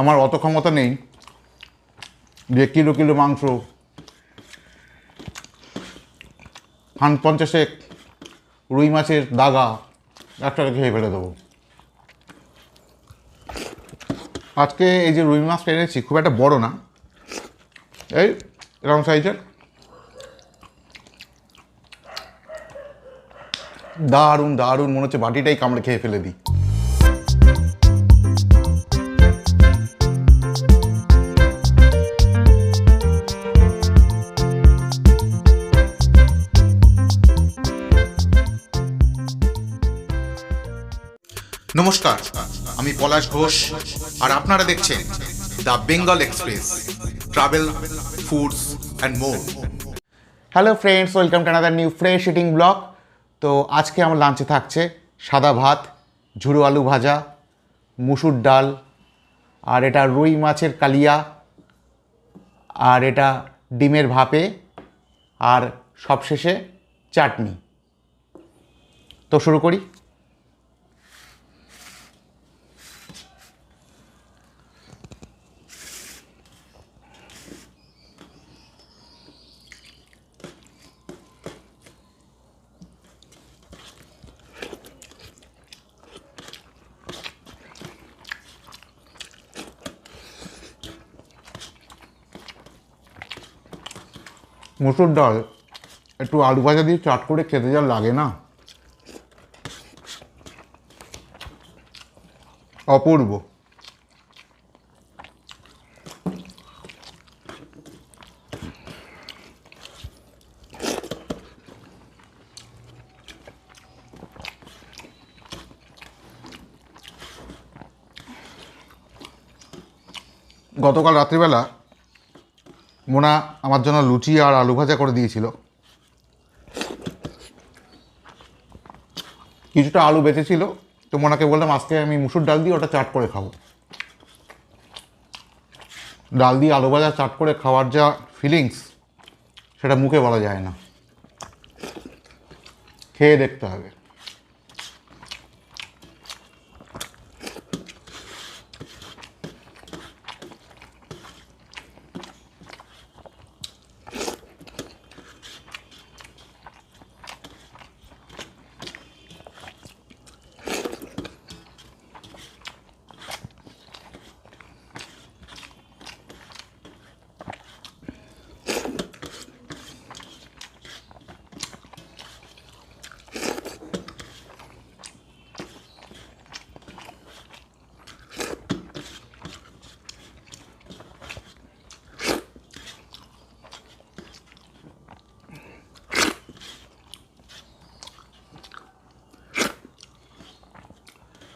আমার অত ক্ষমতা নেই। যে কিলো কিলো মাংস। খান পঞ্চাশেক রুই মাছের দাগা একটাকে খেয়ে ফেলে দেবো। আজকে এই যে রুই মাছটা এনেছি, খুব একটা বড় না। এই, এরকম সাইজের। দারুণ দারুণ, মনে হচ্ছে বাটিটাই কামড়ে খেয়ে ফেলে দিই। নমস্কার, আমি পলাশ ঘোষ, আর আপনারা দেখছেন the Bengal express, travel, foods and more hello friends welcome to another new fresh eating blog তো আজকে আমার লাঞ্চে থাকছে সাদা ভাত, ঝুড়ো আলু ভাজা, মুসুর ডাল, আর এটা রুই মাছের কালিয়া, আর এটা ডিমের ভাপে, আর সবশেষে চাটনি। তো শুরু করি। মুসুর ডাল, একটু আলু ভাজা দিয়ে চাট করে খেতে যা লাগে না। অপূর্ব। গতকাল রাত্রিবেলা মোনা আমার জন্য লুচি আর আলু ভাজা করে দিয়েছিল। কিছুটা আলু বেঁচেছিল, তো মোনাকে বললাম, আজকে আমি মুসুর ডাল দিয়ে ওটা চাট করে খাব। ডাল দিয়ে আলু ভাজা চাট করে খাওয়ার যা ফিলিংস সেটা মুখে বলা যায় না। খেয়ে দেখতে হবে।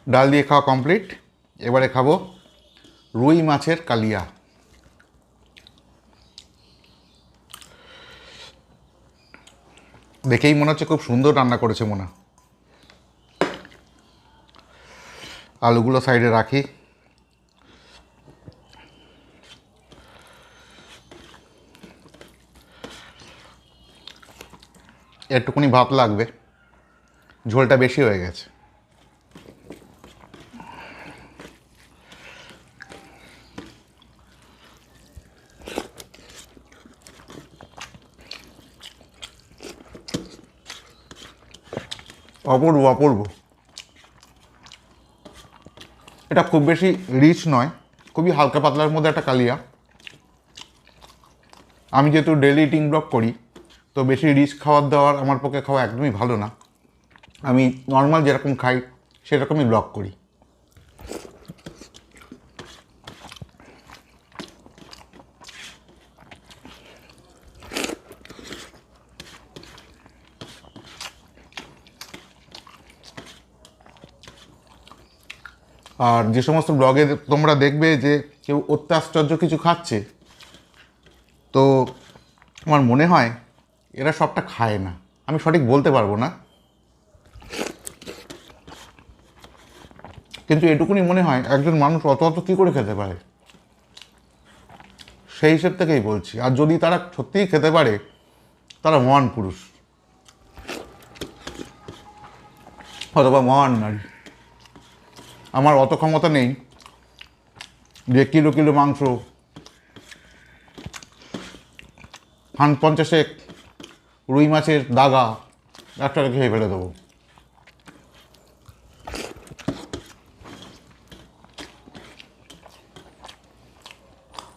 ডাল দিয়ে খাওয়া কমপ্লিট এবারে খাব রুই মাছের কালিয়া। দেখেই মনে হচ্ছে খুব সুন্দর রান্না করেছে মোনা। আলুগুলো সাইডে রাখি। একটুখানি ভাত লাগবে। ঝোলটা বেশি হয়ে গেছে। অপূর্ব অপূর্ব। এটা খুব বেশি রিচ নয়, খুবই হালকা পাতলার মধ্যে একটা কালিয়া। আমি যেহেতু ডেলি ইটিং ব্লক করি, তো বেশি রিচ খাওয়ার দাওয়ার আমার পক্ষে খাওয়া একদমই ভালো না। আমি নর্মাল যেরকম খাই, সেরকমই ব্লক করি। আর যে সমস্ত ব্লগে তোমরা দেখবে যে কেউ অত্যাশ্চর্য কিছু খাচ্ছে, তো আমার মনে হয় এরা সবটা খায় না। আমি সঠিক বলতে পারব না। কিন্তু এটুকুনি মনে হয় একজন মানুষ অত অত কী করে খেতে পারে? সেই হিসেব থেকেই বলছি। আর যদি তারা সত্যিই খেতে পারে, তারা মহান পুরুষ। অথবা মহান নারী। আমার অত ক্ষমতা নেই যে কিলো কিলো মাংস খান পঞ্চাশেক রুই মাছের দাগা, একটা খেয়ে ফেলে দেবো।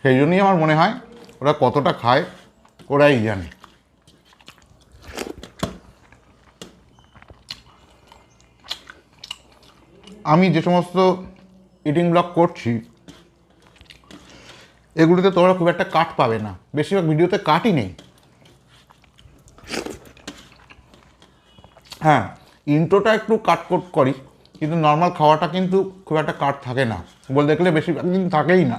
সেই জন্যই আমার মনে হয় ওরা কতটা খায়, ওরাই জানে। আমি যে সমস্ত ইডিং ব্লগ করছি, এগুলিতে তোমরা খুব একটা কাট পাবে না। বেশিরভাগ ভিডিওতে কাটই নেই। হ্যাঁ ইন্ট্রোটা একটু কাট কোট করি, কিন্তু নর্মাল খাওয়াটা কিন্তু খুব একটা কাট থাকে না। বলে দেখলে বেশিরভাগ কিন্তু থাকেই না।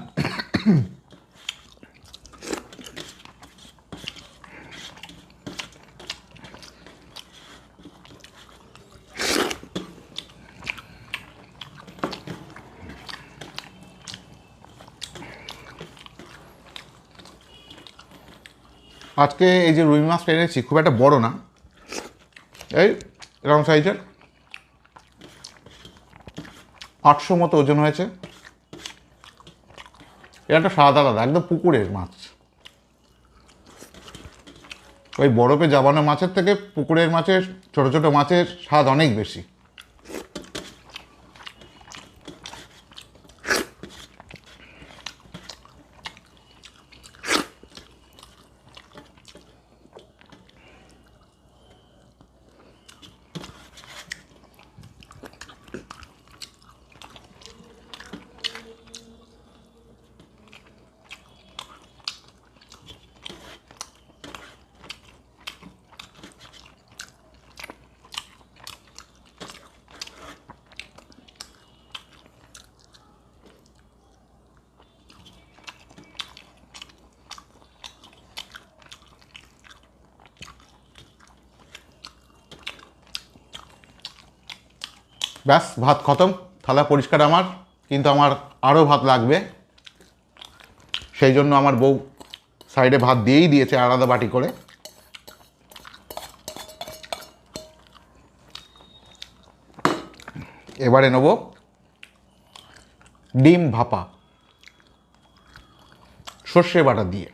আজকে এই যে রুই মাছটা এনেছি, খুব একটা বড় না। এই, এরকম সাইজের। আটশো মতো ওজন হয়েছে। এটা একটা সাদা আলাদা, একদম পুকুরের মাছ। ওই বরফে জাবানো মাছের থেকে পুকুরের মাছের, ছোট ছোট মাছের স্বাদ অনেক বেশি। ব্যাস ভাত খতম। থালা পরিষ্কার আমার কিন্তু আমার আরও ভাত লাগবে। সেই জন্য আমার বউ সাইডে ভাত দিয়েই দিয়েছে আলাদা বাটি করে। এবারে নেব ডিম ভাপা। সর্ষে বাটা দিয়ে।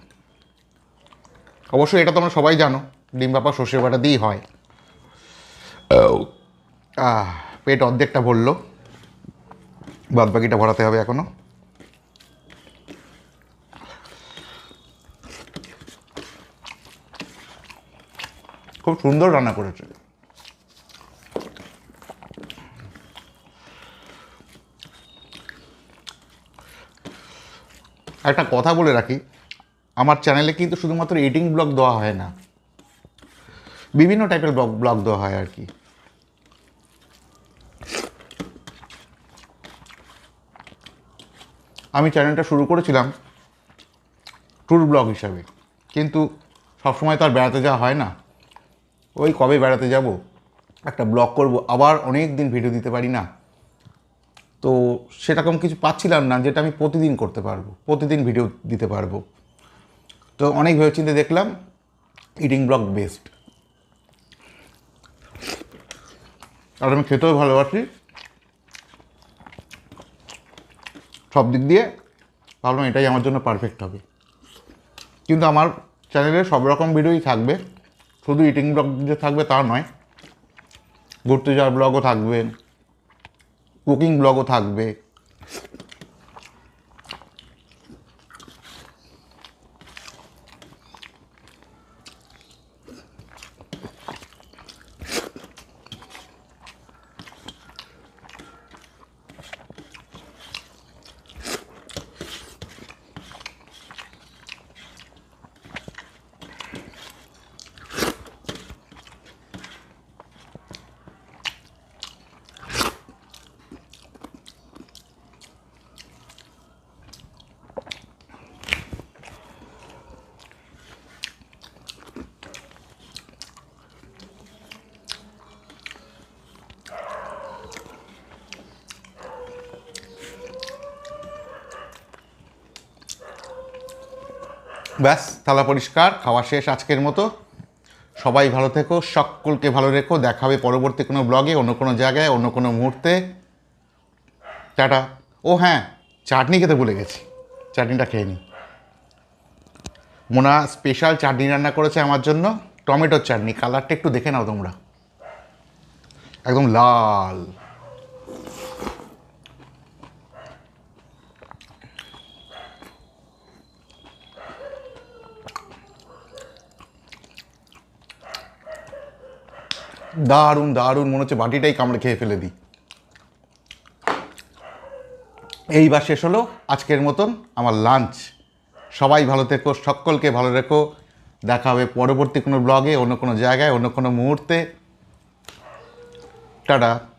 অবশ্যই এটা তোমরা সবাই জানো ডিম ভাপা সর্ষে বাটা দিয়েই হয়। আহ, পেট অর্ধেকটা ভরলো। বাদ বাকিটা ভরাতে হবে এখনও। খুব সুন্দর রান্না করেছে। একটা কথা বলে রাখি, আমার চ্যানেলে কিন্তু শুধুমাত্র এডিটিং ব্লগ দেওয়া হয় না। বিভিন্ন টাইপের ব্লগ ব্লগ দেওয়া হয় আর কি। আমি চ্যানেলটা শুরু করেছিলাম ট্যুর ব্লগ হিসাবে। কিন্তু সবসময় তো আর বেড়াতে যাওয়া হয় না। ওই কবে বেড়াতে যাব? একটা ব্লগ করব, আবার অনেক দিন ভিডিও দিতে পারি না। তো সেরকম কিছু পাচ্ছিলাম না, যেটা আমি প্রতিদিন করতে পারব, প্রতিদিন ভিডিও দিতে পারব। তো অনেক ভেবেচিন্তে দেখলাম ইটিং ব্লগ বেস্ট আর আমি খেতেও ভালোবাসি। সব দিক দিয়ে ভাবলাম এটাই আমার জন্য পারফেক্ট হবে। কিন্তু আমার চ্যানেলে সব রকম ভিডিওই থাকবে। শুধু ইটিং ব্লগ যে থাকবে তা নয়, ঘুরতে যাওয়ার ব্লগও থাকবে কুকিং ব্লগও থাকবে। ব্যাস, থালা পরিষ্কার, খাওয়া শেষ আজকের মতো। সবাই ভালো থেকো, সকলকে ভালো রেখো। দেখাবে পরবর্তী কোনো ব্লগে, অন্য কোনো জায়গায়, অন্য কোনো মুহূর্তে। টাটা। ও হ্যাঁ চাটনি খেতে ভুলে গেছি। চাটনিটা খেয়ে নিই মোনা স্পেশাল চাটনি রান্না করেছে আমার জন্য। টমেটোর চাটনি কালারটা একটু দেখে নাও তোমরা। একদম লাল। দারুণ দারুণ, মনে হচ্ছে বাটিটাই কামড়ে খেয়ে ফেলে দিই। এইবার শেষ হলো আজকের মতন আমার লাঞ্চ সবাই ভালো থেকো, সকলকে ভালো রেখো। দেখা হবে পরবর্তী কোনো ব্লগে অন্য কোনো জায়গায়, অন্য কোনো মুহূর্তে। টাটা।